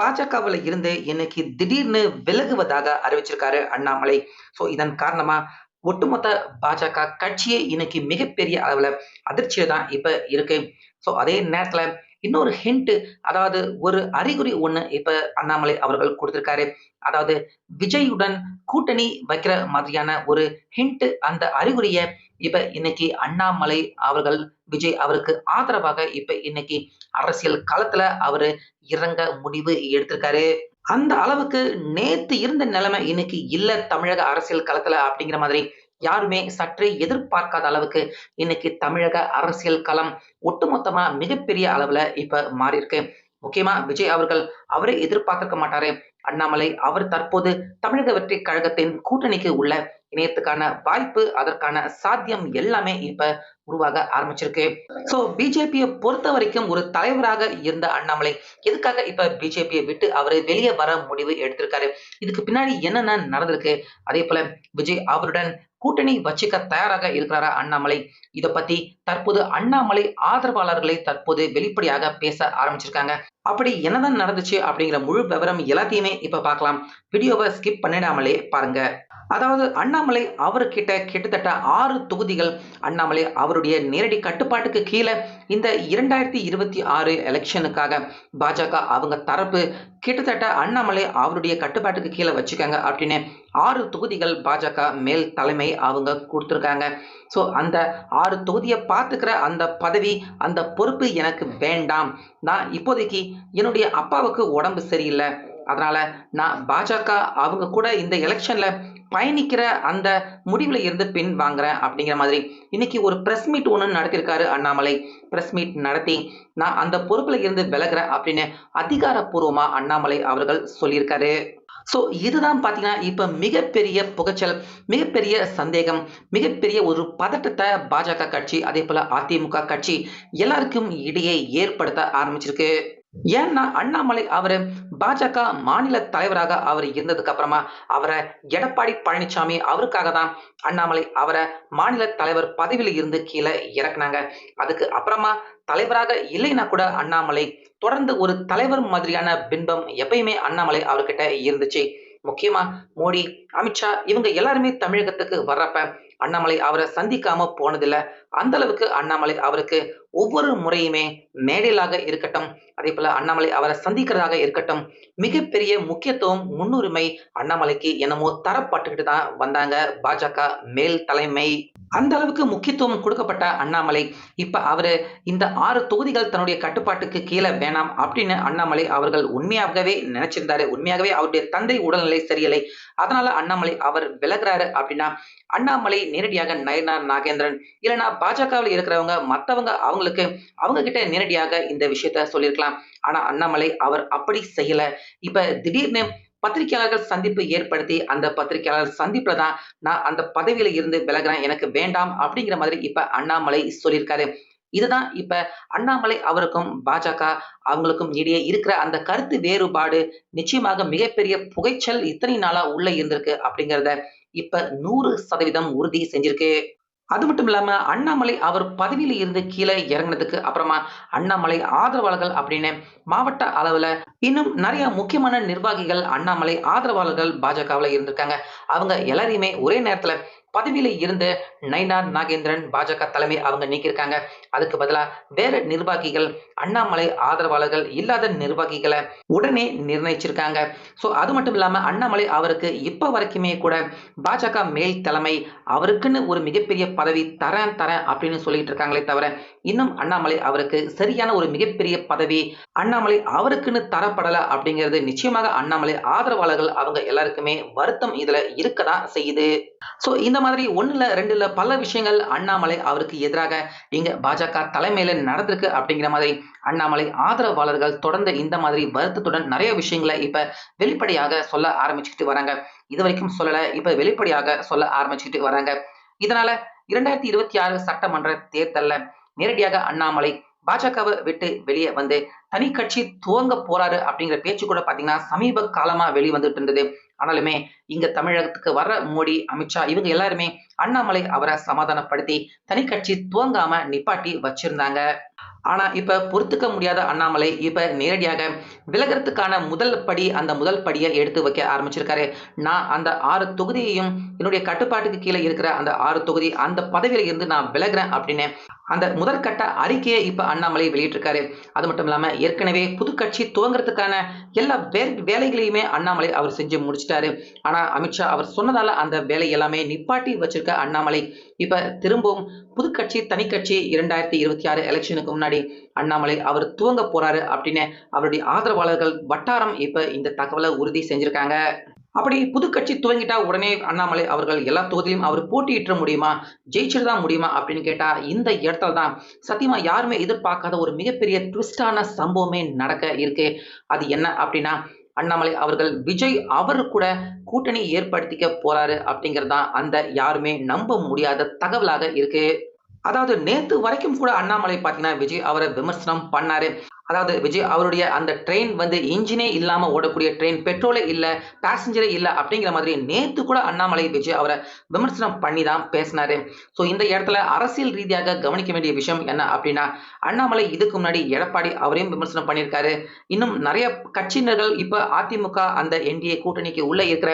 பாஜகவில் இருந்து இன்னைக்கு திடீர்னு விலகுவதாக அறிவிச்சிருக்காரு அண்ணாமலை. ஸோ இதன் காரணமா ஒட்டுமொத்த பாஜக கட்சியே இன்னைக்கு மிகப்பெரிய அளவில் அதிர்ச்சியில தான் இப்போ இருக்கு. ஸோ அதே நேரத்தில் இன்னொரு ஹிண்ட் அதாவது ஒரு அறிகுறி ஒண்ணு இப்ப அண்ணாமலை அவர்கள் கொடுத்திருக்காரு. அதாவது விஜயுடன் கூட்டணி வைக்கிற மாதிரியான ஒரு ஹிண்ட் அந்த அறிகுறிய இப்ப இன்னைக்கு அண்ணாமலை அவர்கள் விஜய் அவருக்கு ஆதரவாக இப்ப இன்னைக்கு அரசியல் களத்துல அவரு இறங்க முடிவு எடுத்திருக்காரு. அந்த அளவுக்கு நேத்து இருந்த நிலைமை இன்னைக்கு இல்ல தமிழக அரசியல் களத்துல அப்படிங்கிற மாதிரி யாருமே சற்றே எதிர்பார்க்காத அளவுக்கு இன்னைக்கு தமிழக அரசியல் களம் ஒட்டுமொத்தமா மிகப்பெரிய அளவுல இப்ப மாறி இருக்கு முக்கியமா விஜய் அவர்கள் அவரே எதிர்பார்த்திருக்க மாட்டாரு. அண்ணாமலை அவர் தற்போது தமிழக வெற்றி கழகத்தின் கூட்டணிக்கு உள்ள இணையத்துக்கான வாய்ப்பு அதற்கான சாத்தியம் எல்லாமே இப்ப உருவாக ஆரம்பிச்சிருக்கு. சோ பிஜேபியை பொறுத்த வரைக்கும் ஒரு தலைவராக இருந்த அண்ணாமலை எதுக்காக இப்ப பிஜேபியை விட்டு அவரு வெளியே வர முடிவு எடுத்திருக்காரு? இதுக்கு பின்னாடி என்னென்ன நடந்திருக்கு? அதே போல விஜய் அவருடன் கூட்டணி வச்சுக்க தயாராக இருக்கிறாரா அண்ணாமலை? இதை பத்தி தற்போது அண்ணாமலை ஆதரவாளர்களை தற்போது வெளிப்படையாக பேச ஆரம்பிச்சிருக்காங்க. அப்படி என்னதான் நடந்துச்சு அப்படிங்கிற முழு விவரம் எல்லாத்தையுமே இப்ப பார்க்கலாம். வீடியோவை ஸ்கிப் பண்ணிடாமலே பாருங்க. அதாவது அண்ணாமலை அவர்கிட்ட கிட்டத்தட்ட ஆறு தொகுதிகள் அண்ணாமலை அவர் அவருடைய நேரடி கட்டுப்பாட்டுக்கு கீழே இந்த இரண்டாயிரத்தி இருபத்தி ஆறு எலெக்ஷனுக்காக பாஜக அவங்க தரப்பு கிட்டத்தட்ட அண்ணாமலை அவருடைய கட்டுப்பாட்டுக்கு கீழே வச்சுக்காங்க அப்படின்னு ஆறு தொகுதிகள் பாஜக மேல் தலைமை அவங்க கொடுத்துருக்காங்க. ஸோ அந்த ஆறு தொகுதியை பார்த்துக்கிற அந்த பதவி அந்த பொறுப்பு எனக்கு வேண்டாம். நான் இப்போதைக்கு என்னுடைய அப்பாவுக்கு உடம்பு சரியில்லை. அதனால நான் பாஜக அவங்க கூட இந்த எலெக்ஷன்ல பயணிக்கிற அந்த முடிவுல இருந்து பின் வாங்குறேன் அப்படிங்கிற மாதிரி இன்னைக்கு ஒரு பிரஸ் மீட் ஒன்று நடத்தியிருக்காரு அண்ணாமலை. பிரஸ் மீட் நடத்தி நான் அந்த பொறுப்புல இருந்து விலகிறேன் அப்படின்னு அதிகாரப்பூர்வமா அண்ணாமலை அவர்கள் சொல்லியிருக்காரு. ஸோ இதுதான் பார்த்தீங்கன்னா இப்போ மிகப்பெரிய புகைச்சல் மிகப்பெரிய சந்தேகம் மிகப்பெரிய ஒரு பதட்டத்தை பாஜக கட்சி அதே போல் அதிமுக கட்சி எல்லாருக்கும் இடையே ஏற்படுத்த ஆரம்பிச்சிருக்கு. ஏன்னா அண்ணாமலை அவர் பாஜக மாநில தலைவராக அவர் இருந்ததுக்கு அப்புறமா அவரை எடப்பாடி பழனிசாமி அவருக்காக தான் அண்ணாமலை அவரை மாநில தலைவர் பதவியில இருந்து கீழே இறக்குனாங்க. அதுக்கு அப்புறமா தலைவராக இல்லைன்னா கூட அண்ணாமலை தொடர்ந்து ஒரு தலைவர் மாதிரியான பின்பம் எப்பயுமே அண்ணாமலை அவர்கிட்ட இருந்துச்சு. முக்கியமா மோடி அமித்ஷா இவங்க எல்லாருமே தமிழகத்துக்கு வர்றப்ப அண்ணாமலை அவரை சந்திக்காம போனதில்லை. அந்த அளவுக்கு அண்ணாமலை அவருக்கு ஒவ்வொரு முறையுமே மேடையிலாக இருக்கட்டும் அதே போல அண்ணாமலை அவரை சந்திக்கிறதாக இருக்கட்டும் மிகப்பெரிய முக்கியத்துவம் முன்னுரிமை அண்ணாமலைக்கு என்னமோ தரப்பட்டுக்கிட்டு தான் வந்தாங்க பாஜக மேல் தலைமை. அந்த அளவுக்கு முக்கியத்துவம் கொடுக்கப்பட்ட அண்ணாமலை இப்ப அவரு இந்த ஆறு தொகுதிகள் தன்னுடைய கட்டுப்பாட்டுக்கு கீழே வேணாம் அப்படின்னு அண்ணாமலை அவர்கள் உண்மையாகவே நினைச்சிருந்தாரு. உண்மையாகவே அவருடைய தந்தை உடல்நிலை சரியில்லை. அதனால அண்ணாமலை அவர் விலகிறாரு அப்படின்னா அண்ணாமலை நேரடியாக நயனார் நாகேந்திரன் இல்லைன்னா பாஜகவில் இருக்கிறவங்க மற்றவங்க அவங்களுக்கு அவங்க கிட்ட நேரடியாக இந்த விஷயத்த சொல்லியிருக்கலாம். ஆனா அண்ணாமலை அவர் அப்படி செய்யல. இப்ப திடீர்னு பத்திரிகையாளர்கள் சந்திப்பு ஏற்படுத்தி அந்த பத்திரிகையாளர் சந்திப்புல தான் நான் அந்த பதவியில இருந்து விலகிறேன் எனக்கு வேண்டாம் அப்படிங்கிற மாதிரி இப்ப அண்ணாமலை சொல்லியிருக்காரு. இதுதான் இப்ப அண்ணாமலை அவருக்கும் பாஜக அவங்களுக்கும் இடையே இருக்கிற அந்த கருத்து வேறுபாடு நிச்சயமாக மிகப்பெரிய புகைச்சல் இத்தனை நாளா உள்ள இருந்திருக்கு அப்படிங்கிறத இப்ப நூறு சதவீதம் உறுதி செஞ்சிருக்கு. அது மட்டும் இல்லாம அண்ணாமலை அவர் பதவியில இருந்து கீழே இறங்கினதுக்கு அப்புறமா அண்ணாமலை ஆதரவாளர்கள் அப்படின்னு மாவட்ட அளவுல இன்னும் நிறைய முக்கியமான நிர்வாகிகள் அண்ணாமலை ஆதரவாளர்கள் பாஜகவில் இருந்திருக்காங்க. அவங்க எல்லாரையுமே ஒரே நேரத்துல பதவியில இருந்த நைனார் நாகேந்திரன் பாஜக தலைமை அவங்க நீக்கியிருக்காங்க. அதுக்கு பதிலாக வேற நிர்வாகிகள் அண்ணாமலை ஆதரவாளர்கள் இல்லாத நிர்வாகிகளை உடனே நிர்ணயிச்சிருக்காங்க. ஸோ அது மட்டும் இல்லாமல் அண்ணாமலை அவருக்கு இப்போ வரைக்குமே கூட பாஜக மேல் தலைமை அவருக்குன்னு ஒரு மிகப்பெரிய பதவி தரேன் தரேன் அப்படின்னு சொல்லிட்டு இருக்காங்களே தவிர இன்னும் அண்ணாமலை அவருக்கு சரியான ஒரு மிகப்பெரிய பதவி அண்ணாமலை அவருக்குன்னு தரப்படலை அப்படிங்கிறது நிச்சயமாக அண்ணாமலை ஆதரவாளர்கள் அவங்க எல்லாருக்குமே வருத்தம் இதில் இருக்கதான் செய்யுது. ஸோ இந்த மாதிரி ஒன்றில் ரெண்டில் பல விஷயங்கள் அண்ணாமலை அவருக்கு எதிராக இங்கே பாஜக தலைமையில நடந்திருக்கு அப்படிங்கிற மாதிரி அண்ணாமலை ஆதரவாளர்கள் தொடர்ந்து இந்த மாதிரி வருத்தத்துடன் நிறைய விஷயங்களை இப்ப வெளிப்படையாக சொல்ல ஆரம்பிச்சுக்கிட்டு வராங்க. இது வரைக்கும் சொல்லலை இப்ப வெளிப்படையாக சொல்ல ஆரம்பிச்சுக்கிட்டு வராங்க. இதனால இரண்டாயிரத்தி இருபத்தி ஆறு சட்டமன்ற தேர்தல்ல நேரடியாக அண்ணாமலை பாஜகவை விட்டு வெளியே வந்து தனி கட்சி துவங்க போறாரு அப்படிங்கிற பேச்சு கூட பாத்தீங்கன்னா சமீப காலமா வெளிவந்துட்டு இருந்தது. ஆனாலுமே இங்க தமிழகத்துக்கு வர்ற மோடி அமித்ஷா இவங்க எல்லாருமே அண்ணாமலை அவரை சமாதானப்படுத்தி தனி கட்சி துவங்காம நிப்பாட்டி வச்சிருந்தாங்க. ஆனால் இப்போ பொறுத்துக்க முடியாத அண்ணாமலை இப்ப நேரடியாக விலகிறதுக்கான முதல் படி அந்த முதல் படியை எடுத்து வைக்க ஆரம்பிச்சிருக்காரு. நான் அந்த ஆறு தொகுதியையும் என்னுடைய கட்டுப்பாட்டுக்கு கீழே இருக்கிற அந்த ஆறு தொகுதி அந்த பதவியில இருந்து நான் விலகிறேன் அப்படின்னு அந்த முதற்கட்ட அறிக்கையை இப்ப அண்ணாமலை வெளியிட்டிருக்காரு. அது மட்டும் இல்லாம ஏற்கனவே புது கட்சி துவங்குறதுக்கான எல்லா வே வேலைகளையுமே அண்ணாமலை அவர் செஞ்சு முடிச்சிட்டாரு. ஆனா அமித்ஷா அவர் சொன்னதால அந்த வேலை எல்லாமே நிப்பாட்டி வச்சிருக்க அண்ணாமலை. இப்ப திரும்பவும் புது கட்சி தனி கட்சி இரண்டாயிரத்தி இருபத்தி ஆறு எலெக்ஷனுக்கு முன்னாடி அண்ணாமலை அவர் துவங்க போறாரு அப்படின்னு அவருடைய ஆதரவாளர்கள் வட்டாரம் இப்ப இந்த தகவலை உறுதி செஞ்சிருக்காங்க. அப்படி புதுக்கட்சி துவங்கிட்டா உடனே அண்ணாமலை அவர்கள் எல்லா தொகுதியிலும் அவர் போட்டியிட்ட முடியுமா ஜெயிச்சிட்டு முடியுமா அப்படின்னு கேட்டா இந்த இடத்துல தான் சத்தியமா யாருமே எதிர்பார்க்காத ஒரு மிகப்பெரிய ட்விஸ்டான சம்பவமே நடக்க இருக்கு. அது என்ன அப்படின்னா அண்ணாமலை அவர்கள் விஜய் அவர் கூட கூட்டணி ஏற்படுத்திக்க போறாரு அப்படிங்கறதுதான் அந்த யாருமே நம்ப முடியாத தகவலாக இருக்கு. அதாவது நேத்து வரைக்கும் கூட அண்ணாமலை பார்த்தீங்கன்னா விஜய் அவரை விமர்சனம் பண்ணாரு. அதாவது விஜய் அவருடைய அந்த ட்ரெயின் வந்து இன்ஜினே இல்லாம ஓடக்கூடிய ட்ரெயின் பெட்ரோலே இல்ல பேசஞ்சரே இல்ல அப்படிங்கிற மாதிரி நேத்து கூட அண்ணாமலை விஜய் அவரை விமர்சனம் பண்ணி தான் பேசினாரு. ஸோ இந்த இடத்துல அரசியல் ரீதியாக கவனிக்க வேண்டிய விஷயம் என்ன அப்படின்னா அண்ணாமலை இதுக்கு முன்னாடி எடப்பாடி அவரையும் விமர்சனம் பண்ணியிருக்காரு. இன்னும் நிறைய கட்சியினர்கள் இப்ப அதிமுக அந்த என்டிஏ கூட்டணிக்கு உள்ள இருக்கிற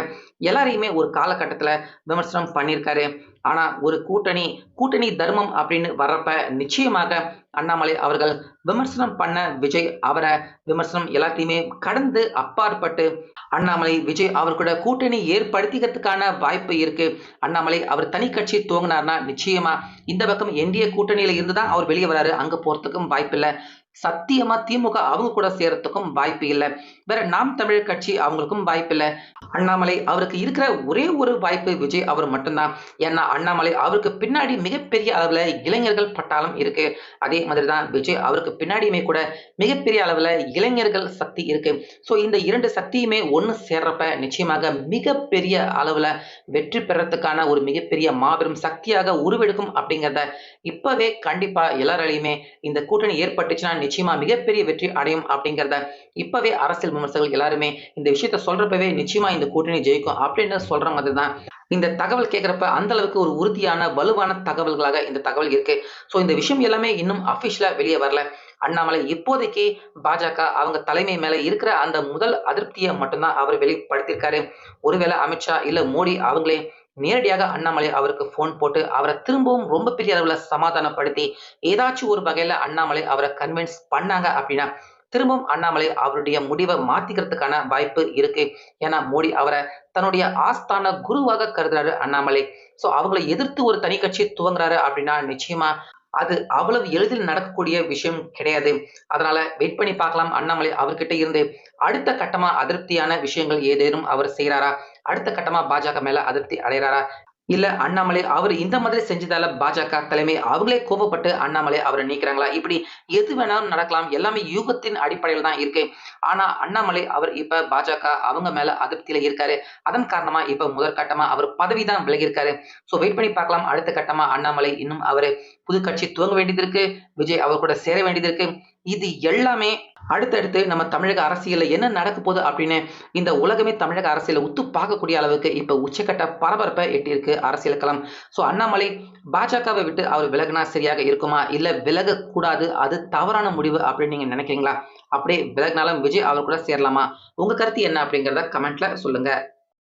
எல்லாரையுமே ஒரு காலகட்டத்துல விமர்சனம் பண்ணியிருக்காரு. ஆனா ஒரு கூட்டணி கூட்டணி தர்மம் அப்படின்னு வர்றப்ப நிச்சயமாக அண்ணாமலை அவர்கள் விமர்சனம் பண்ண விஜய் அவரை விமர்சனம் எல்லாத்தையுமே கடந்து அப்பாற்பட்டு அண்ணாமலை விஜய் அவர் கூட கூட்டணி ஏற்படுத்திக்கிறதுக்கான வாய்ப்பு இருக்கு. அண்ணாமலை அவர் தனி கட்சி துவங்கினார்னா நிச்சயமா இந்த பக்கம் என்டிஏ கூட்டணியில இருந்து தான் அவர் வெளியே வராரு. அங்க போறதுக்கும் வாய்ப்பு இல்லை சத்தியமா திமுக அவங்க கூட சேரத்துக்கும் வாய்ப்பு இல்லை. வேற நாம் தமிழர் கட்சி அவங்களுக்கும் வாய்ப்பு இல்லை. அண்ணாமலை அவருக்கு இருக்கிற ஒரே ஒரு வாய்ப்பு விஜய் அவர் மட்டும்தான். ஏன்னா அண்ணாமலை அவருக்கு பின்னாடி மிகப்பெரிய அளவுல இளைஞர்கள் பட்டாளம் இருக்கு. அதே மாதிரி தான் விஜய் அவருக்கு பின்னாடியுமே கூட மிகப்பெரிய அளவுல இளைஞர்கள் சக்தி இருக்கு. ஸோ இந்த இரண்டு சக்தியுமே ஒன்று சேர்றப்ப நிச்சயமாக மிகப்பெரிய அளவுல வெற்றி பெறத்துக்கான ஒரு மிகப்பெரிய மாபெரும் சக்தியாக உருவெடுக்கும் அப்படிங்கிறத இப்பவே கண்டிப்பா எல்லாராலையுமே இந்த கூட்டணி ஏற்பட்டுச்சுன்னா நிச்சயமா மிகப்பெரிய வெற்றி அடையும் அப்படிங்கிறத இப்பவே அரசியல் விமர்சகர்கள் எல்லாருமே இந்த விஷயத்த சொல்றப்பவே நிச்சயமா இந்த கூட்டணி ஜெயிக்கும் அப்படின்னு சொல்ற மாதிரி தான் இந்த தகவல் கேட்குறப்ப அந்த அளவுக்கு ஒரு உறுதியான வலுவான தகவல்களாக இந்த தகவல் இருக்கு. ஸோ இந்த விஷயம் எல்லாமே இன்னும் அபிஷியலா வெளியே வரல. அண்ணாமலை இப்போதைக்கு பாஜக அவங்க தலைமை மேல இருக்கிற அந்த முதல் அதிருப்தியை மட்டும்தான் அவர் வெளிப்படுத்தியிருக்காரு. ஒருவேளை அமித்ஷா இல்ல மோடி அவங்களே நேரடியாக அண்ணாமலை அவருக்கு ஃபோன் போட்டு அவரை திரும்பவும் ரொம்ப பெரிய அளவில் சமாதானப்படுத்தி ஏதாச்சும் ஒரு வகையில அண்ணாமலை அவரை கன்வின்ஸ் பண்ணாங்க அப்படின்னா திரும்பவும் அண்ணாமலை அவருடைய முடிவை மாத்திக்கிறதுக்கான வாய்ப்பு இருக்கு. ஏன்னா மோடி அவரை தன்னுடைய ஆஸ்தான குருவாக கருதுறாரு அண்ணாமலை. ஸோ அவங்களை எதிர்த்து ஒரு தனி கட்சி துவங்குறாரு அப்படின்னா நிச்சயமா அது அவ்வளவு எளிதில் நடக்கக்கூடிய விஷயம் கிடையாது. அதனால வெயிட் பண்ணி பார்க்கலாம். அண்ணாமலை அவர்கிட்ட இருந்து அடுத்த கட்டமா அதிருப்தியான விஷயங்கள் ஏதேனும் அவர் செய்யறாரா அடுத்த கட்டமா பாஜக மேல அதிருப்தி அடைகிறாரா இல்ல அண்ணாமலை அவர் இந்த மாதிரி செஞ்சதால பாஜக தலைமை அவங்களே கோபப்பட்டு அண்ணாமலை அவரை நீக்கிறாங்களா? இப்படி எது வேணாலும் நடக்கலாம். எல்லாமே யூகத்தின் அடிப்படையில் தான் இருக்கு. ஆனா அண்ணாமலை அவர் இப்ப பாஜக அவங்க மேல அதிருப்தியில இருக்காரு. அதன் காரணமா இப்ப முதற்கட்டமா அவர் பதவி தான் விலகி இருக்காரு ஸோ வெயிட் பண்ணி பார்க்கலாம். அடுத்த கட்டமா அண்ணாமலை இன்னும் அவரு புது கட்சி துவங்க வேண்டியது இருக்கு. விஜய் அவர் கூட சேர வேண்டியது இருக்கு. இது எல்லாமே அடுத்தடுத்து நம்ம தமிழக அரசியலில் என்ன நடக்க போகுது அப்படின்னு இந்த உலகமே தமிழக அரசியலை உத்து பார்க்கக்கூடிய அளவுக்கு இப்போ உச்சக்கட்ட பரபரப்பை எட்டியிருக்கு அரசியல் களம். ஸோ அண்ணாமலை பாஜகவை விட்டு அவர் விலகினா சரியாக இருக்குமா? இல்லை விலகக்கூடாது? அது தவறான முடிவு அப்படின்னு நீங்க நினைக்கிறீங்களா? அப்படியே விலகினாலும் விஜய் அவர் கூட சேரலாமா? உங்க கருத்து என்ன அப்படிங்கிறத கமெண்ட்ல சொல்லுங்க.